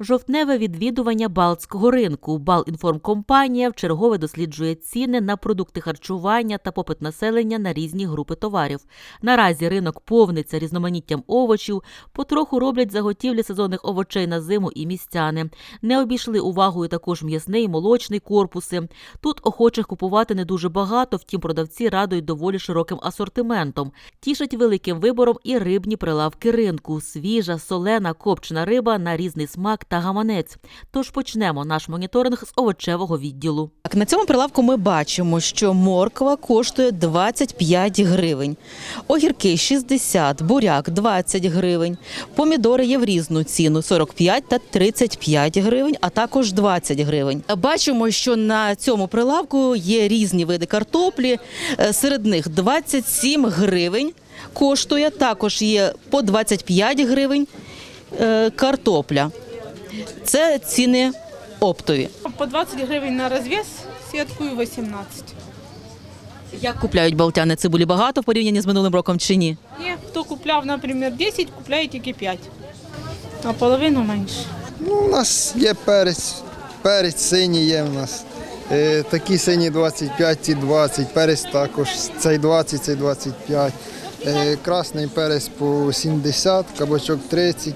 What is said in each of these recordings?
Жовтневе відвідування Балтського ринку. Балінформкомпанія вчергове досліджує ціни на продукти харчування та попит населення на різні групи товарів. Наразі ринок повниться різноманіттям овочів, потроху роблять заготівлі сезонних овочей на зиму і містяни. Не обійшли увагою також м'ясний молочний корпуси. Тут охочих купувати не дуже багато, втім продавці радують доволі широким асортиментом. Тішать великим вибором і рибні прилавки ринку. Свіжа, солена, копчена риба на різний смак та гаманець. Тож почнемо наш моніторинг з овочевого відділу. Так, на цьому прилавку ми бачимо, що морква коштує 25 гривень, огірки 60, буряк 20 гривень, помідори є в різну ціну 45 та 35 гривень, а також 20 гривень. Бачимо, що на цьому прилавку є різні види картоплі, е, серед них 27 гривень коштує, також є по 25 гривень е, картопля. Це ціни оптові. По 20 гривень на розв'яз, сіткою 18. Як купляють балтяни цибулі багато в порівнянні з минулим роком чи ні? Ні, хто купляв, наприклад, 10, купляє тільки 5. А половину менше. Ну, у нас є перець, перець синій є у нас. Е, такі сині 25, ці 20, перець також, цей 20, цей 25. Е, красний перець по 70, кабачок 30.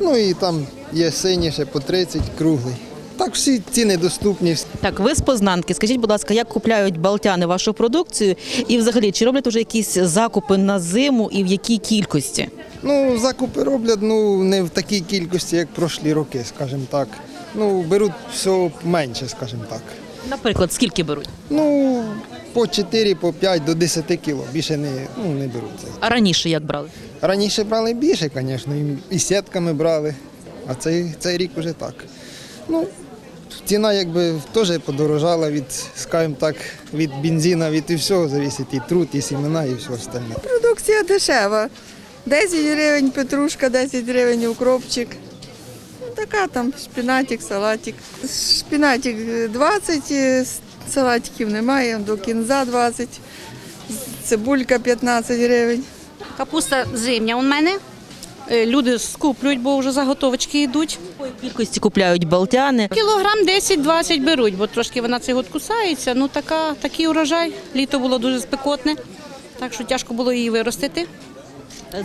Ну і там є синій ще по 30, круглий. Так всі ціни доступні. Так, ви з Познанки. Скажіть, будь ласка, як купляють балтяни вашу продукцію? І взагалі, чи роблять вже якісь закупи на зиму і в якій кількості? Ну, закупи роблять ну, не в такій кількості, як прошлі роки, скажімо так. Ну, беруть все менше, скажімо так. Наприклад, скільки беруть? Ну, по 4, по 5 до 10 кіло. Більше не, ну, не беруть. А раніше як брали? Раніше брали більше, звісно, і сітками брали, а цей, цей рік вже так. Ну, ціна якби теж подорожала від, скажімо так, від бензина, від і всього зависить, і труд, і сімена, і все остальне. Продукція дешева. 10 гривень петрушка, 10 гривень укропчик. Ну, така там шпінатик, салатик. Шпінатик 20, е, салатиків немає, до кінза 20, цибулька 15 гривень. Капуста зимня у мене. Е, Люди скуплюють, бо вже заготовочки йдуть. Кількості купляють балтяни? Кілограм 10-20 беруть, бо трошки вона цей год кусається. Ну така, такий урожай. Літо було дуже спекотне, так що тяжко було її виростити.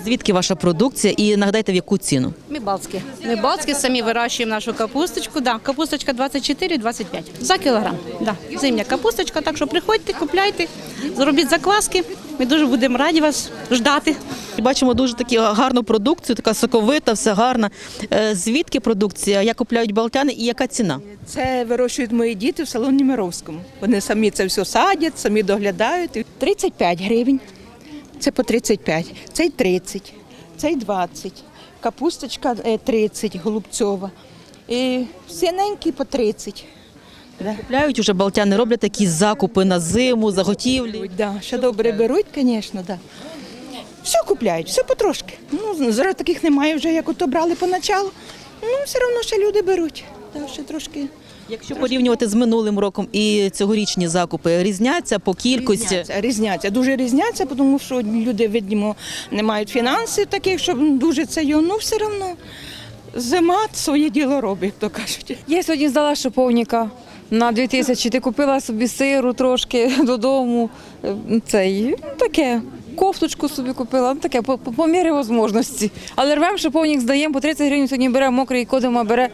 Звідки ваша продукція і нагадайте в яку ціну? Ми балтські. Ми балтські самі вирощуємо нашу капусточку. Да, капусточка 24-25 за кілограм. Да, зимня капусточка, так що приходьте, купляйте, зробіть закваски. Ми дуже будемо раді вас ждати. Бачимо дуже таку гарну продукцію, така соковита, все гарна. Е, Звідки продукція? Як купляють балтяни і яка ціна? Це вирощують мої діти в село Німировському. Вони самі це все садять, самі доглядають. 35 гривень. Це по 35, цей 30, цей 20, капусточка е, 30, голубцьова. І синенький по 30. Купляють уже балтяни, роблять такі закупи на зиму, заготівлі. Да, ще добре беруть, звісно, да. Все купляють, все потрошки. Ну, зараз таких немає вже, як ото брали поначалу. Ну, все одно ще люди беруть. Да, ще трошки. Якщо порівнювати з минулим роком і цьогорічні закупи, різняться по кількості. Різняться, різняться, дуже різняться, тому що люди, видимо, не мають фінансів таких, щоб дуже це його, ну все одно. Зима своє діло робить, як то кажуть. Я сьогодні здала шиповника на 2000. Ти купила собі сиру трошки додому. е, Цей таке. Кофточку собі купила, ну таке по, по, по мірі можливості. Але рвемо шиповник, здаємо по 30 гривень, сьогодні бере мокрий кодима, бере.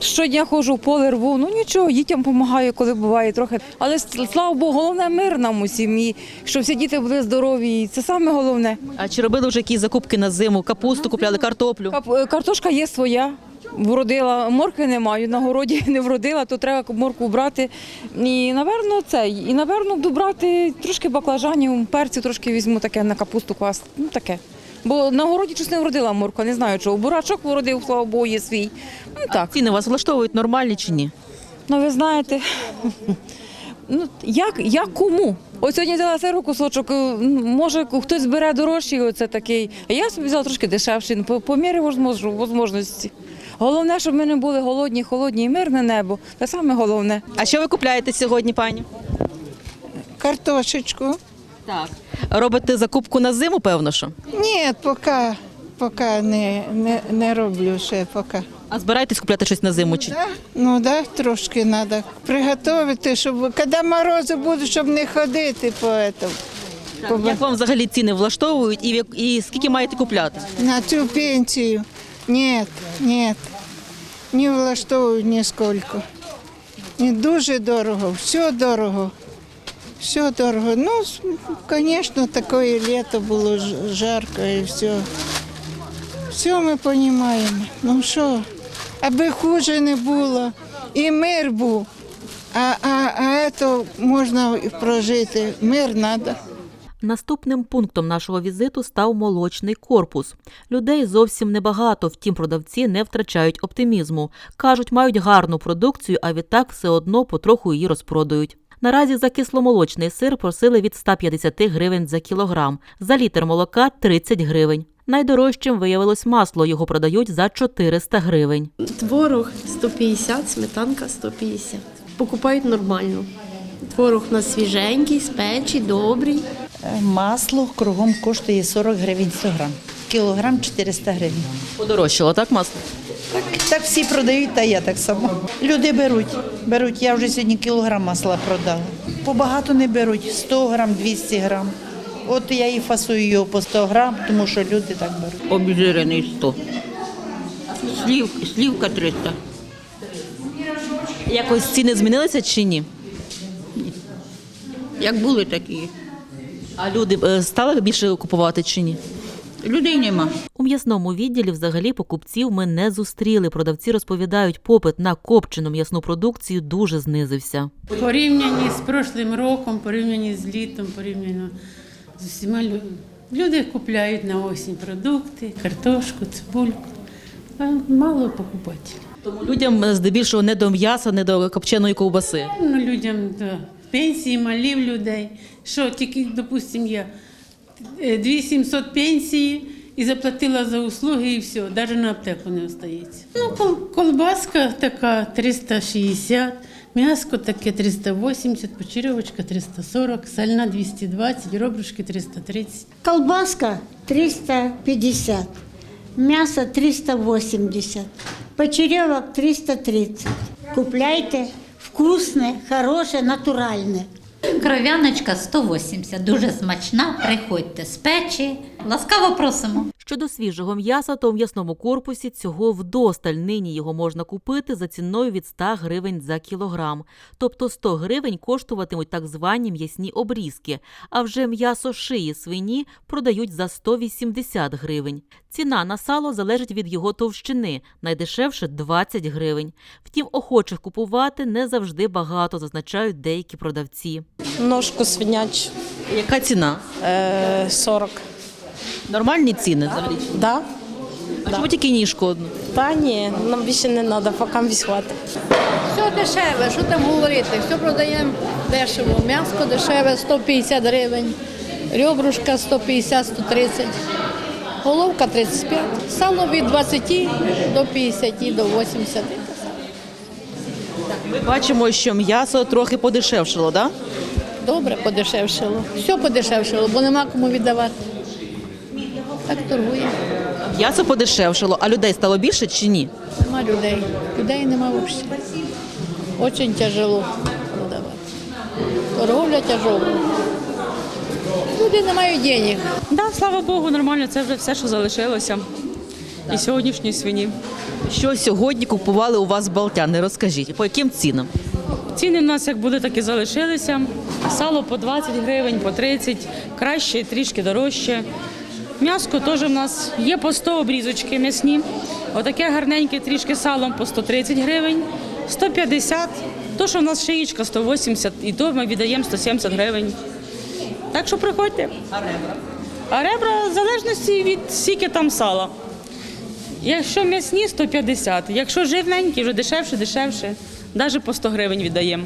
Щодня ходжу в поле рву. Ну нічого, дітям допомагаю, коли буває трохи. Але слава Богу, головне мир нам у сім'ї, щоб всі діти були здорові. І Це саме головне. А чи робили вже якісь закупки на зиму? Капусту купляли, картоплю? Кап- е, Картошка є своя. Вродила, моркви не маю, на городі не вродила, то треба моркву брати. І, напевно, це. І, напевно, буду брати трошки баклажанів, перцю трошки візьму таке на капусту класти. Ну, таке. Бо на городі щось не вродила морква, не знаю чого. Бурачок вродив, слава Богу, є свій. Ну так. Ціни вас влаштовують нормальні чи ні? Ну, ви знаєте, ну, як, як кому? Ось сьогодні взяла сиру кусочок, е, може хтось бере дорожчий, оце такий. А я собі взяла трошки дешевший, ну, по, по мірі можливості. Головне, щоб ми не були голодні, холодні і мирне небо. Це саме головне. А що ви купляєте сьогодні, пані? Картошечку. Так. Робите закупку на зиму, певно, що? Ні, поки, поки не, не, не роблю ще поки. А збираєтесь купляти щось на зиму? Чи? Да? Ну да, трошки треба приготувати, щоб коли морози будуть, щоб не ходити по этому. Як вам взагалі ціни влаштовують і, в як- і скільки маєте купляти? На цю пенсію. Ні, ні. Не влаштовують ніскільки. І дуже дорого, все дорого. Все дорого. Ну, звісно, таке літо було жарко і все. Все ми розуміємо. Ну що, аби хуже не було, і мир був. А, а, а це можна прожити. Мир треба. Наступним пунктом нашого візиту став молочний корпус. Людей зовсім небагато, втім продавці не втрачають оптимізму. Кажуть, мають гарну продукцію, а відтак все одно потроху її розпродають. Наразі за кисломолочний сир просили від 150 гривень за кілограм, за літр молока 30 гривень. Найдорожчим виявилось масло, його продають за 400 гривень. Творог 150, сметанка 150. Покупають нормально. Творог у нас свіженький, з печі, добрий. Масло кругом коштує 40 гривень 100 грам. Кілограм 400 гривень. Подорожчало, так, масло? Так, так всі продають, та я так само. Люди беруть. Беруть. Я вже сьогодні кілограм масла продала. Побагато не беруть 100 грам, 200 грам. От я і фасую його по 100 грам, тому що люди так беруть. Обезжирений 100. Слів, слівка 300. Якось ціни змінилися чи ні? Як були такі. А люди е, стали більше купувати чи ні? Людей нема. У м'ясному відділі взагалі покупців ми не зустріли. Продавці розповідають, попит на копчену м'ясну продукцію дуже знизився. Порівняні з прошлим роком, порівняні з літом, порівняно з усіма лю- люди купляють на осінь продукти, картошку, цибульку. А мало покупателів. Тому людям е, здебільшого не до м'яса, не до копченої ковбаси. Ну, людям до пенсії малі в людей. Що тільки, допустимо, я е, 2700 пенсії і заплатила за услуги, і все, навіть на аптеку не остається. Ну, колбаска така 360, м'яско таке 380, почерьовочка 340, сальна 220, ребрышки 330. Колбаска 350, м'ясо 380, почеревок 330. Купляйте вкусне, хороше, натуральне. Кров'яночка 180, дуже смачна. Приходьте з печі. Ласкаво просимо. Щодо свіжого м'яса, то у м'ясному корпусі цього вдосталь. Нині його можна купити за ціною від 100 гривень за кілограм. Тобто 100 гривень коштуватимуть так звані м'ясні обрізки, а вже м'ясо шиї свині продають за 180 гривень. Ціна на сало залежить від його товщини, найдешевше 20 гривень. Втім, охочих купувати не завжди багато, зазначають деякі продавці. Ножку свинячу Яка ціна? е, 40. Нормальні ціни взагалі? Да? А чому тільки ніжку одну? Та ні, нам більше не треба, поки вісхвати. Все дешеве, що там говорити? Все продаємо дешево. М'ясо дешеве 150 гривень, ребрушка 150-130, головка 35, сало від 20 до 50, до 80. Ми бачимо, що м'ясо трохи подешевшало, так? Добре подешевшило. Все подешевшило, бо нема кому віддавати. Так торгує. М'ясо подешевшало, а людей стало більше чи ні? Нема людей. Людей нема взагалі. Дуже тяжело продавати. Торговля тяжела. Люди не мають денег. Да, слава Богу, нормально. Це вже все, що залишилося. І сьогоднішньої свині. Що сьогодні купували у вас балтяни? Розкажіть, по яким цінам? Ціни в нас як були, так і залишилися. Сало по 20 гривень, по 30, краще, трішки дорожче. М'яско теж в нас є по 100 обрізочки м'ясні. Отаке гарненьке трішки салом по 130 гривень, 150. То, що в нас шиїчка 180, і то ми віддаємо 170 гривень. Так що приходьте. А ребра? А ребра в залежності від скільки там сала. Якщо м'ясні 150, якщо живненькі, вже дешевше, дешевше. Навіть по 100 гривень віддаємо.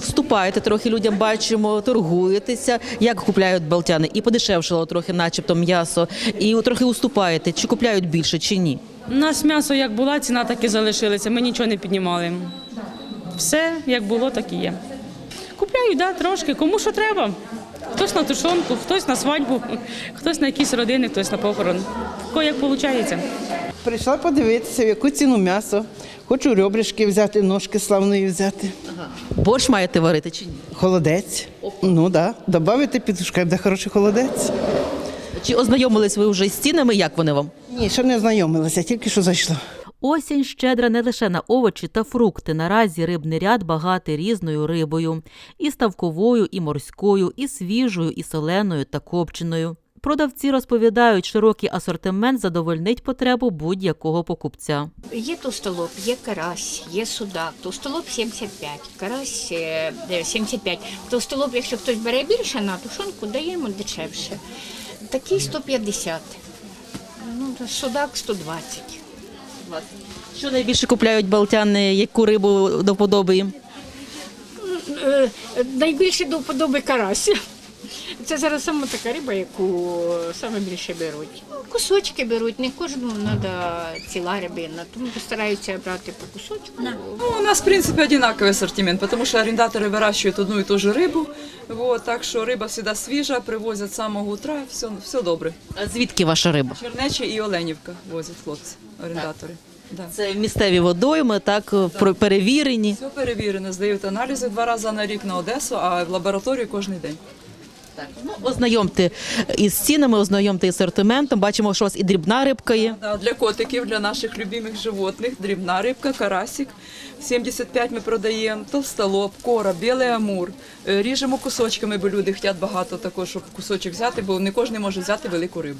Вступаєте трохи людям, бачимо, торгуєтеся. Як купляють балтяни? І подешевшало трохи, начебто, м'ясо, і трохи уступаєте. Чи купляють більше, чи ні? У нас м'ясо як була, ціна так і залишилася. Ми нічого не піднімали. Все як було, так і є. Купляють, да, трошки, кому що треба. Хтось на тушонку, хтось на свадьбу, хтось на якісь родини, хтось на похорон. Ко як виходить. Прийшла подивитися, в яку ціну м'ясо. Хочу ребришки взяти, ножки славної взяти. Борщ маєте варити чи ні? Холодець. Ну так. Да. Добавити пітушка, буде хороший холодець. Чи ознайомились ви вже з цінами? Як вони вам? Ні, ще не знайомилася, тільки що зайшла. Осінь щедра не лише на овочі та фрукти. Наразі рибний ряд багатий різною рибою і ставковою, і морською, і свіжою, і соленою та копченою. Продавці розповідають, широкий асортимент задовольнить потребу будь-якого покупця. Є товстолоб, є карась, є судак. Товстолоб 75, карась е, де 75. Товстолоб, якщо хтось бере більше на тушонку, даємо дешевше. Такий 150. Ну, судак 120. Що найбільше купляють балтяни, яку рибу до вподоби їм? Е, Найбільше до вподоби карась. Це зараз саме така риба, яку саме більше беруть. Кусочки беруть, не кожному треба ціла рибина, тому стараються брати по кусочку. Ну, у нас, в принципе, одинаковый ассортимент, потому что арендаторы выращивают одну и ту же рыбу. Вот, так что рыба всегда свежая, привозят с самого утра, все, все добре. А звідки ваша риба? Чернечі і Оленівка возять хлопці, орендатори. Да. Це місцеві водойми, так про- перевірені. Все перевірено, здають аналізи два рази на рік на Одесу, а в лабораторію кожен день. Ознайомте із цінами, ознайомте із асортиментом. Бачимо, що у вас і дрібна рибка є. Да, для котиків, для наших любимих животних, дрібна рибка, карасик. 75 ми продаємо, толстолоб, кора, білий амур. Е, Ріжемо кусочками, бо люди хочуть багато також, щоб кусочок взяти, бо не кожен може взяти велику рибу.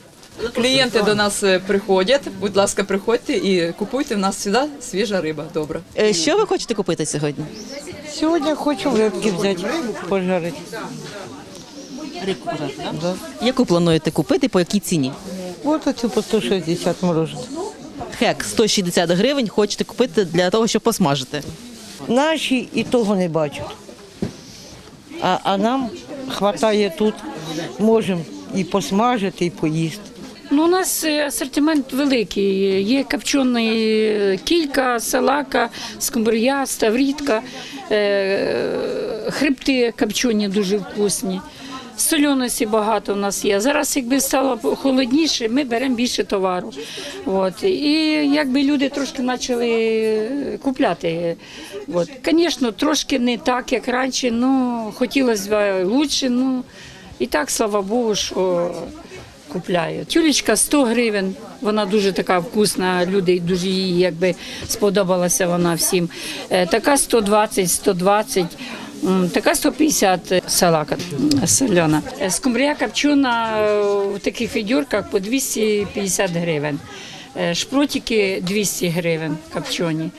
Клієнти до нас е, приходять, будь ласка, приходьте і купуйте. У нас завжди свіжа риба, добра. Е, Що ви хочете купити сьогодні? Сьогодні хочу рибки взяти, пожарити. Рибку так? Яку плануєте купити, по якій ціні? Ось оцю по 160 морожене. Хек 160 гривень хочете купити для того, щоб посмажити. Наші і того не бачать. А, а нам вистачає тут, можемо і посмажити, і поїсти. Ну, у нас е, асортимент великий. Є копчений е, кілька, салака, скумбрія, ставрідка, е, хребти копчені дуже вкусні. Соляності багато у нас є. Зараз, якби стало холодніше, ми беремо більше товару. От. І якби люди трошки почали купляти. Звісно, трошки не так, як раніше, ну хотілося б краще. Ну, і так, слава Богу, що купляю. Тюлечка 100 гривень, вона дуже така вкусна, люди дуже їй якби сподобалася вона всім. Е, Така 120, 120. Така 150 салака. Е, Скумбрія копчена е, в таких відьорках по 250 гривень. Е, Шпротики 200 гривень копчені.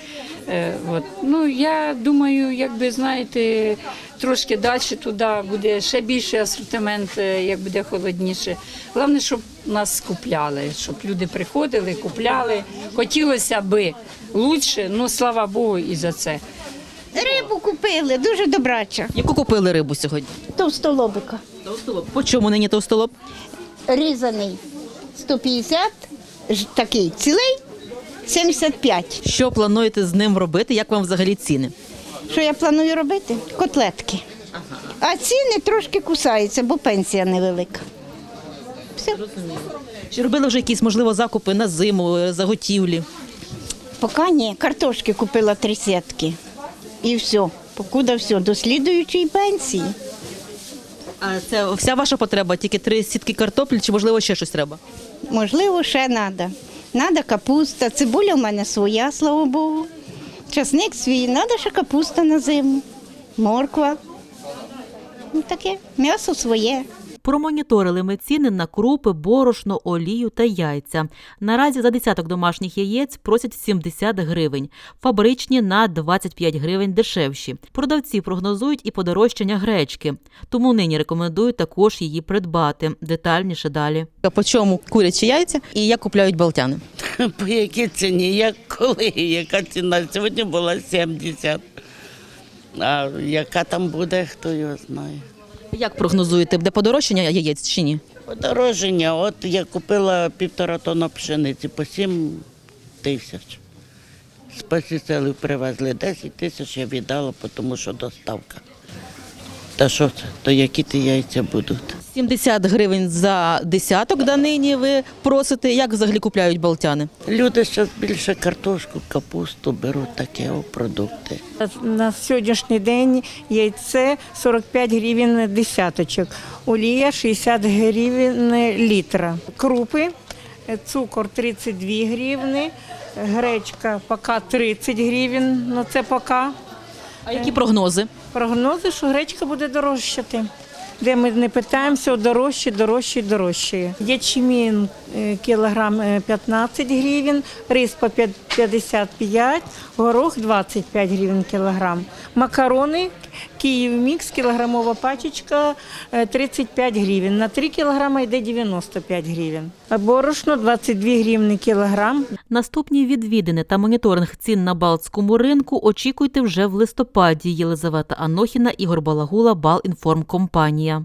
Е, От. Ну, я думаю, якби знаєте, трошки далі туди буде ще більший асортимент, як буде холодніше. Головне, щоб нас купляли, щоб люди приходили, купляли. Хотілося би краще, ну слава Богу, і за це. Рибу купили, дуже добрача. Яку купили рибу сьогодні? Товстолобика. По чому нині товстолоб? Різаний 150, такий цілий 75. Що плануєте з ним робити? Як вам взагалі ціни? Що я планую робити? Котлетки. А ціни трошки кусаються, бо пенсія невелика. Все. Чи робили вже якісь можливо закупи на зиму, е, заготівлі? Поки ні. Картошки купила три сітки. І все. Покуда все. До слідуючої пенсії. А це вся ваша потреба, тільки три сітки картоплі, чи можливо ще щось треба? Можливо, ще треба. Треба капуста, цибуля в мене своя, слава Богу. Часник свій, треба ще капуста на зиму, морква. Ну, таке, м'ясо своє. Промоніторили ми ціни на крупи, борошно, олію та яйця. Наразі за десяток домашніх яєць просять 70 гривень, фабричні на 25 гривень дешевші. Продавці прогнозують і подорожчання гречки, тому нині рекомендують також її придбати. Детальніше далі. По чому курячі яйця і як купляють балтяни? По якій ціні? Як коли? Яка ціна? Сьогодні була 70. А яка там буде, хто його знає. Як прогнозуєте, буде подорожчання яєць чи ні? Подороження, от я купила півтора тонна пшениці по 7 тисяч. З посіселів привезли 10 тисяч, я віддала, тому що доставка. Та що це? То які ті яйця будуть? 70 гривень за десяток данині ви просите. Як взагалі купляють балтяни? Люди зараз більше картошку, капусту беруть таке о, продукти. На сьогоднішній день яйце 45 гривень десяточок, олія 60 гривень літра. Крупи, цукор 32 гривні, гречка поки 30 гривень, ну це поки. А які прогнози? Прогнози, що гречка буде дорожчати. Де ми не питаємося, дорожче, дорожче, дорожче. Ячмін е, кілограм е, 15 гривень, рис по п'ят- 55, горох 25 гривень кілограм. Макарони Київ мікс, кілограмова пачечка е, 35 гривень. На 3 кілограми йде 95 гривень. Борошно 22 гривні кілограм. Наступні відвідини та моніторинг цін на Балтському ринку очікуйте вже в листопаді. Єлизавета Анохіна, Ігор Балагула, Балінформкомпанія.